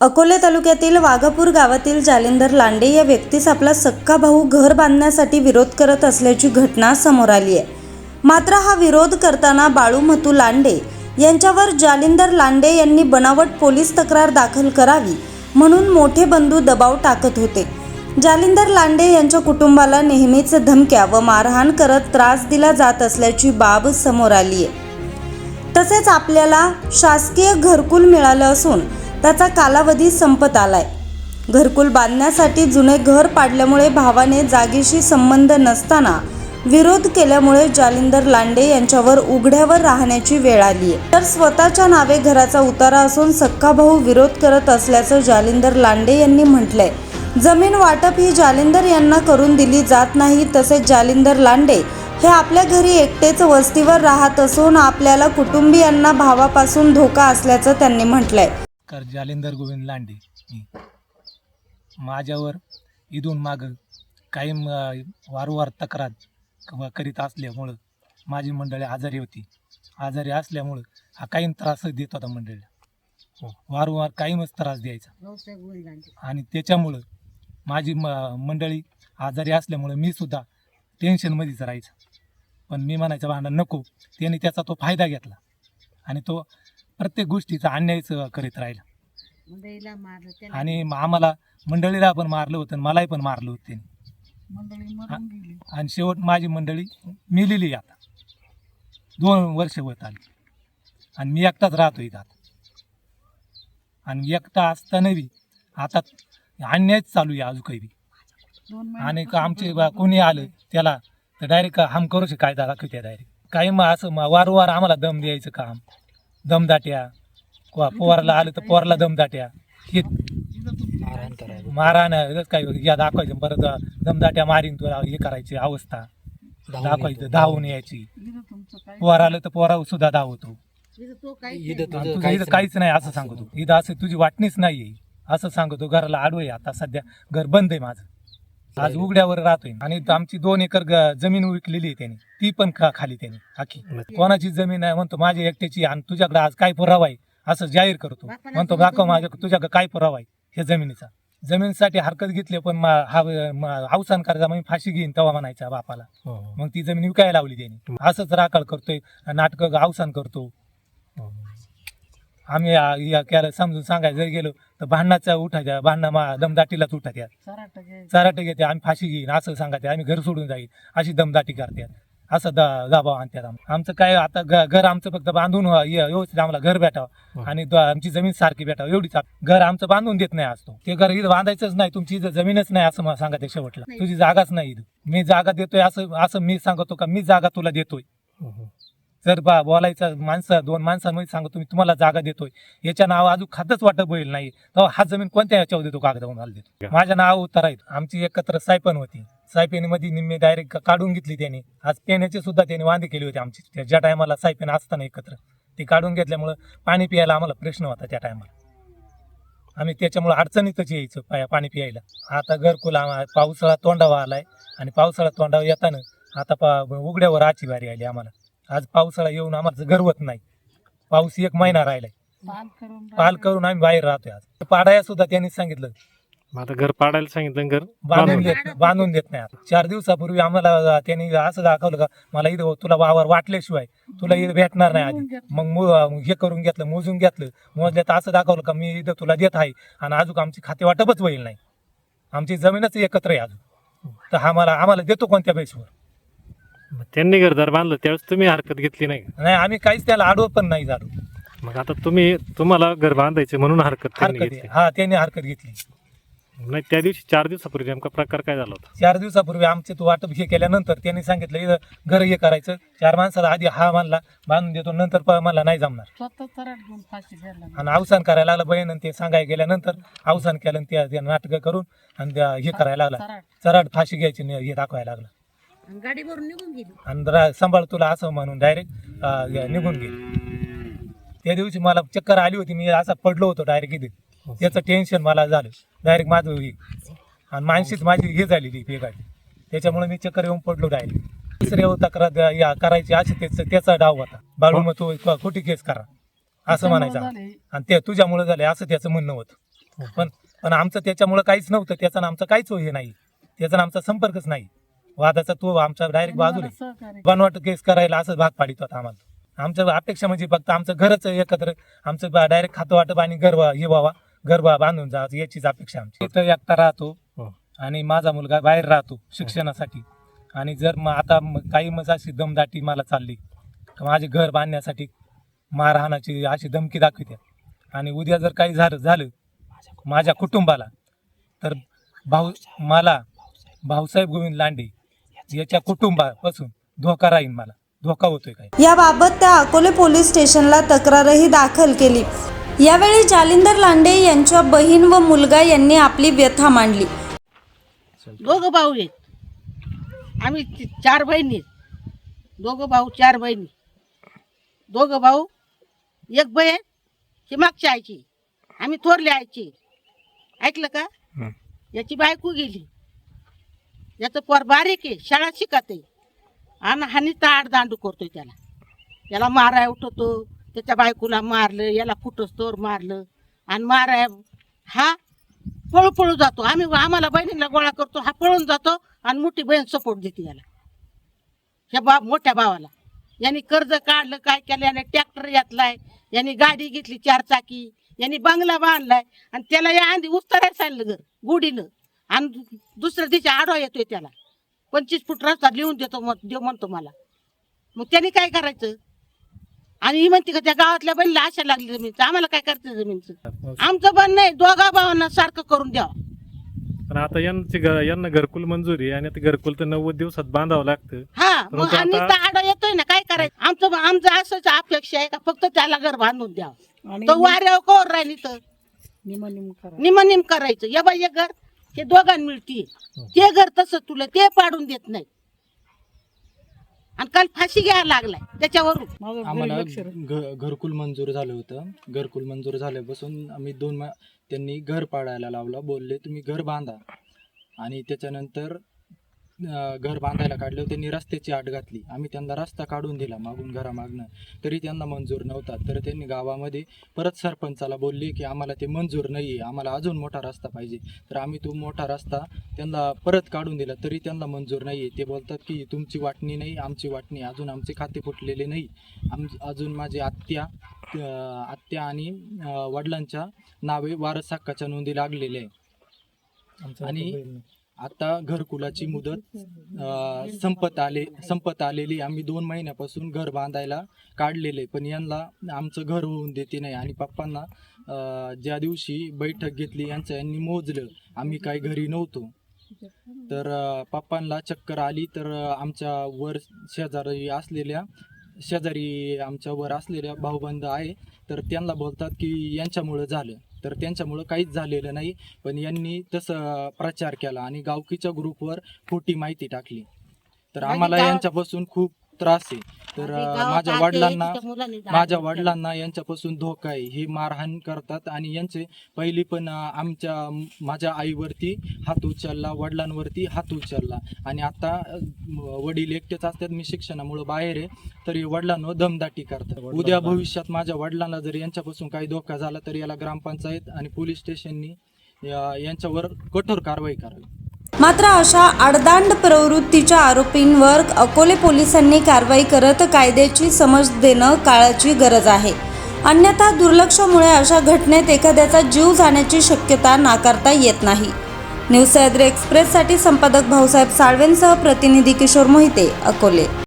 अकोले तालुक्यातील वाघापूर गावातील जालिंदर लांडे या व्यक्तीस आपला सक्का भाऊ घर बांधण्यासाठी विरोध करत असल्याची घटना समोर आली आहे. मात्र हा विरोध करताना बाळू मथू लांडे यांच्यावर जालिंदर लांडे यांनी बनावट पोलीस तक्रार दाखल करावी म्हणून मोठे बंधू दबाव टाकत होते. जालिंदर लांडे यांच्या कुटुंबाला नेहमीच धमक्या व मारहाण करत त्रास दिला जात असल्याची बाब समोर आली आहे. तसेच आपल्याला शासकीय घरकुल मिळालं असून त्याचा कालावधी संपत आलाय. घरकुल बांधण्यासाठी जुने घर पाडल्यामुळे भावाने जागेशी संबंध नसताना विरोध केल्यामुळे जालिंदर लांडे यांच्यावर उघड्यावर राहण्याची वेळ आली आहे तर स्वतःच्या नावे घराचा उतारा असून सक्का भाऊ विरोध करत असल्याचं जालिंदर लांडे यांनी म्हटलंय. जमीन वाटप ही जालिंदर यांना करून दिली जात नाही तसेच जालिंदर लांडे हे आपल्या घरी एकटेच वस्तीवर राहत असून आपल्याला कुटुंबियांना भावापासून धोका असल्याचं त्यांनी म्हटलंय. कर जालिंदर गोविंद लांडे. मी माझ्यावर इथून मागं कायम वारंवार तक्रार करीत असल्यामुळं माझी मंडळी आजारी होती. आजारी असल्यामुळं हा कायम त्रास देत होता मंडळीला. हो. वारंवार कायमच त्रास द्यायचा. आणि त्याच्यामुळं माझी म मंडळी आजारी असल्यामुळं मी सुद्धा टेन्शनमध्येच राहायचं. पण मी म्हणायचं भांडण नको. त्याने त्याचा तो फायदा घेतला. आणि तो प्रत्येक गोष्टीचा अन्यायच करीत राहिला. मंडईला मारलं त्याला आणि म- आम्हाला मंडळीला पण मारलं होतं आणि मलाही पण मारलं होतं त्याने. मंडळी मरून गेली. आणि शेवट माझी मंडळी मिलेली आता. दोन वर्ष होत आली. आणि मी एकटाच राहतो इथं आता. आणि एकटा असताना बी आता अन्यायच चालू आहे अजून काही बी. दोन आणि का आमचे बा कोणी आलं त्याला तर डायरेक्ट हम करू शक कायदा दाखवते डायरेक्ट काही मग असं मग वारंवार आम्हाला दम द्यायचं काम. दमदाट्या. किंवा पोराला आलं तर पोराला दमदाट्या. हे मारा ना काही या दाखवायचं परत दमदाट्या मारीन तुला हे करायची अवस्था. दाखवायचं धावून यायची. काय पोर आलं तर पोरा सुद्धा धावतो. इथं तो काही आणि तुझं इथं काहीच नाही असं सांगतो. इथं असं तुझी वाटणीच नाहीये. असं सांगतो घराला आडवं आहे. आता सध्या घर बंद आहे माझं. आज उघड्यावर राहतोय. आणि आमची दोन एकर ग- जमीन विकलेली आहे त्यांनी. ती पण खा खाली त्यांनी आखी. कोणाची जमीन आहे? म्हणतो माझी एकट्याची आणि तुझ्याकडे आज काय पुरावा आहे? असं जाहीर करतो. म्हणतो दाखव माझ्या तुझ्याकडे काय पुरावा आहे ह्या जमिनीचा? जमिनीसाठी हरकत घेतली पण मा- हा म- अवसान करायचा मग फाशी घेईन तेव्हा म्हणायचा बापाला. मग ती जमीन विकायला लावली त्यांनी. असंच राखाळ करतोय नाटक अवसान करतो. आम्ही आ- या केलं समजून सांगायला जर गेलो तर भांडणाचा उठायच्या भांडणा मा दमदाटीलाच उठायच्या चराटे घेते आम्ही फाशी घेईन असं सांगायचे आम्ही घर सोडून जाईल अशी दमदाटी करतात. असं द दबाव आणतात आम- आमचं काय आता घ- घर आमचं फक्त बांधून व्हा- ये- व्यवस्थित आम्हाला घर भेटावं आणि द- आमची जमीन सारखी भेटावं एवढीच आप- घर आमचं बांधून देत नाही असतो ते. घर इथं बांधायचंच नाही तुमची इथं जमीनच नाही असं मला सांगायचं शेवटला. नाही. तुझी जागाच नाही इथं. मी जागा देतोय असं असं मी सांगतो का मी जागा तुला देतोय. जर बा बोलायचं माणसं दोन माणसांमध्ये सांगतो मी तुम्हाला जागा देतोय. याच्या नाव अजून खातच वाटप होईल नाही. तेव्हा हा जमीन कोणत्या याच्यावर देतो? कागदावर मला देतो. माझ्या नाव उतारायत आमची एकत्र सायपन होती. सायपेनीमध्ये निम्मे डायरेक्ट काढून घेतली त्यांनी. आज पेण्याचे सुद्धा त्यांनी वांदे केले होते आमची. ज्या टायमाला सायपेन असताना एकत्र. ते काढून घेतल्यामुळं पाणी पियायला आम्हाला प्रश्न होता त्या टायमाला आम्ही त्याच्यामुळे अडचणीतच यायचं पाणी पियायला. आता घरकुल पावसाळा तोंडावा आलाय. आणि पावसाळा तोंडावा येताना आता पा उघड्यावर आची वारी आली आम्हाला. आज पावसाळा येऊन आम्हाला घरवत नाही. पाऊस एक महिना राहिलाय. पाल करून आम्ही बाहेर राहतोय आज. पाडाया सुद्धा त्यांनी सांगितलं. मग आता घर पाडायला सांगितलं घर बांधून बांधून देत बांधून देत नाही आता. चार दिवसापूर्वी आम्हाला त्यांनी असं दाखवलं का मला इथं तुला वावर वाटल्याशिवाय तुला इथं भेटणार नाही आधी. मग मो- हे करून घेतलं मोजून घेतलं. मोजलं तर असं दाखवलं का मी इथं तुला देत आहे आणि अजून आमची खाते वाटपच होईल नाही. आमची जमीनच एकत्र आहे अजून. तर आम्हाला आम्हाला देतो कोणत्या बेसवर मग त्यांनी घरदार बांधलं त्यावेळेस तुम्ही हरकत घेतली नाही? नाही आम्ही काहीच त्याला आडवं पण नाही झालो. मग आता तुम्ही तुम्हाला घर बांधायचे म्हणून हरकत त्यांनी हरकत घेतली. हा त्यांनी हरकत घेतली. नाही त्या दिवशी चार दिवसापूर्वी नेमका प्रकार काय झाला होता? चार दिवसापूर्वी आमचे तो वाटप हे केल्यानंतर त्यांनी सांगितलं इथं घर हे करायचं. चार माणसाला आधी हा मानला बांधून देतो नंतर प- मला नाही जमणार. स्वतः सराट घेऊन फाशी द्यायला आणि अवसान करायला लागला बहीण आणि ते सांगायला गेल्यानंतर अवसान केलं आणि नाटकं करून आणि त्या हे करायला लागला. चराड फाशी घ्यायची हे दाखवायला लागला. आणि गाडीवरून निघून गेली. आणि रा- सांभाळ तुला असं म्हणून डायरेक्ट निघून गेले. त्या दिवशी मला चक्कर आली होती मी असा पडलो होतो डायरेक्ट इथे. त्याचं टेन्शन मला झालं. डायरेक्ट माझं हे. आणि मानशीच माझी हे झालेली बेगाडी त्याच्यामुळे मी चक्कर येऊन पडलो डायरेक्ट दुसऱ्या तक्रार द्या- या करायची अशी त्याचा त्याचा डाव होता. बाळू मग तू खोटी केस करा. असं म्हणायचं. आणि ते तुझ्यामुळे झाले असं त्याचं म्हणणं होतं. पण पण आमचं त्याच्यामुळं काहीच नव्हतं. त्याचा आणि आमचं काहीच हे नाही. त्याचा आणि आमचा संपर्कच नाही. वादाचा तो आमचा डायरेक्ट बाजूला. सहकार्य बनवाट केस करायला असं भाग पाडित होता आम्हाला. आमच्या अपेक्षा म्हणजे फक्त आमचं घरच एकत्र आमचं डायरेक्ट खातं वाटप आणि घर व्हा- हे व्हावा घर बांधून जा याचीच अपेक्षा आमची. इथं एकटा राहतो हो. आणि माझा मुलगा बाहेर राहतो शिक्षणासाठी. आणि जर मग आता म- काही मग अशी दमदाटी मला चालली तर माझे घर बांधण्यासाठी मारहाणाची अशी धमकी दाखवते. आणि उद्या जर काही झालं झालं माझ्या कुटुंबाला तर भाऊ मला भाऊसाहेब गोविंद लांडे याच्या कुटुंबापासून धोका राहील मला. धोका होतोय काय? याबाबत त्या अकोले पोलीस स्टेशनला तक्रारही दाखल केली. यावेळी जालिंदर लांडे यांच्या बहीण व मुलगा यांनी आपली व्यथा मांडली. दोघं भाऊ आहेत. आम्ही ति- चार बहिणी आहेत. दोघं भाऊ चार बहिणी. दोघं भाऊ एक बहीण ही मागच्या आईची. आम्ही थोरले आईची. ऐकलं का? हं. याची बायको गेली. याचं पोर बारीक आहे शाळा शिकत आहे. आणि हानी ताड दांडू करतोय त्याला. याला माराय उठवतो त्याच्या बायकोला मारलं याला तोर मारलं. आणि माराय हा पळू पळू जातो. आम्ही आम्हाला बहिणीला गोळा करतो हा पळून जातो आणि मोठी बहीण सपोर्ट देते याला. ह्या बा मोठ्या भावाला. यांनी कर्ज काढलं काय केलं याने ट्रॅक्टर घेतलाय यांनी गाडी घेतली चार चाकी यांनी बंगला बांधलाय. आणि त्याला या आधी उस्तारायला सांगलं घर गुढीनं. आणि दुसऱ्या दिवशी आडवा येतोय त्याला. पंचवीस फूट रस्ता लिहून देतो मग देव म्हणतो मला. मग त्यांनी काय करायचं? आणि ही म्हणते का त्या गावातल्या बहिणीला आशा लागली जमीनचं. आम्हाला काय करायचं जमीनचं? आमचं बन नाही दोघा भावांना सारखं करून द्यावं. पण आता यांची घ- यांना घरकुल मंजुरी आहे आणि आता घरकुल तर नव्वद दिवसात बांधावं लागतं. हा परंतु मग आणि आता- आडा येतोय ना काय करायचं? आमचं आमचं असंच अपेक्षा आहे का फक्त त्याला घर बांधून द्यावं. तो वाऱ्यावर कोर राहिली तर निम निम करा. निम निम करायचं. या बाई हे घर. हे दोघांना मिळते ते घर तसं तुला ते पाडून देत नाही. आणि काल फाशी घ्यायला लागलाय त्याच्यावरून. आम्हाला. घ- घरकुल मंजूर झालं होतं. घरकुल मंजूर झाल्यापासून आम्ही दोन मा त्यांनी घर पाडायला लावलं. बोलले तुम्ही घर बांधा. आणि त्याच्यानंतर घर बांधायला काढलं त्यांनी रस्त्याची आड घातली. आम्ही त्यांना रस्ता काढून दिला मागून घरामागनं. तरी त्यांना मंजूर नव्हता. तर त्यांनी गावामध्ये परत सरपंचाला बोलले की आम्हाला ते मंजूर नाही आहे आम्हाला अजून मोठा रस्ता पाहिजे. तर आम्ही तो मोठा रस्ता त्यांना परत काढून दिला. तरी त्यांना मंजूर नाही आहे ते बोलतात की तुमची वाटणी नाही आमची वाटणी. अजून आमचे खाते फुटलेले नाही. आम अजून माझे आत्या आत्या आणि वडिलांच्या नावे वारस हक्काच्या नोंदी लागलेल्या आहे आणि- आता घरकुलाची मुदत अं, संपत आले संपत आलेली. आम्ही दोन महिन्यापासून घर बांधायला काढलेले पण यांना आमचं घर होऊन देते नाही. आणि पप्पांना अं, ज्या दिवशी बैठक घेतली यांचं यांनी मोजलं. आम्ही काही घरी नव्हतो. तर अं, पप्पांना चक्कर आली. तर अं, आमच्या वर शेजारी असलेल्या शेजारी आमच्या वर असलेल्या भाऊबंद आहे. तर त्यांना बोलतात की यांच्यामुळं झालं. तर त्यांच्यामुळं काहीच झालेलं नाही. पण यांनी तसं प्रचार केला आणि गावकीच्या ग्रुपवर खोटी माहिती टाकली. तर माझी आम्हाला यांच्यापासून खूप त्रास आहे. तर अं, माझ्या वडिलांना माझ्या. वडिलांना यांच्यापासून धोका आहे. हे मारहाण करतात आणि यांचे पहिली पण अं, आमच्या माझ्या आईवरती हात उचलला वडिलांवरती हात उचलला. आणि आता अं, वडील एकटेच असतात. मी शिक्षणामुळे बाहेर आहे. तरी वडिलांवर दमदाटी करतात. उद्या भविष्यात माझ्या वडिलांना जर यांच्यापासून काही धोका झाला तर याला ग्रामपंचायत आणि पोलीस स्टेशननी या- यांच्यावर कठोर कारवाई करावी. मात्र अशा आडदांड प्रवृत्तीच्या आरोपींवर अकोले पोलिसांनी कारवाई करत कायद्याची समज देणं काळाची गरज आहे. अन्यथा दुर्लक्षामुळे अशा घटनेत एखाद्याचा जीव जाण्याची शक्यता नाकारता येत नाही. न्यूज सह्याद्री एक्सप्रेससाठी संपादक भाऊसाहेब साळवेंसह प्रतिनिधी किशोर मोहिते अकोले.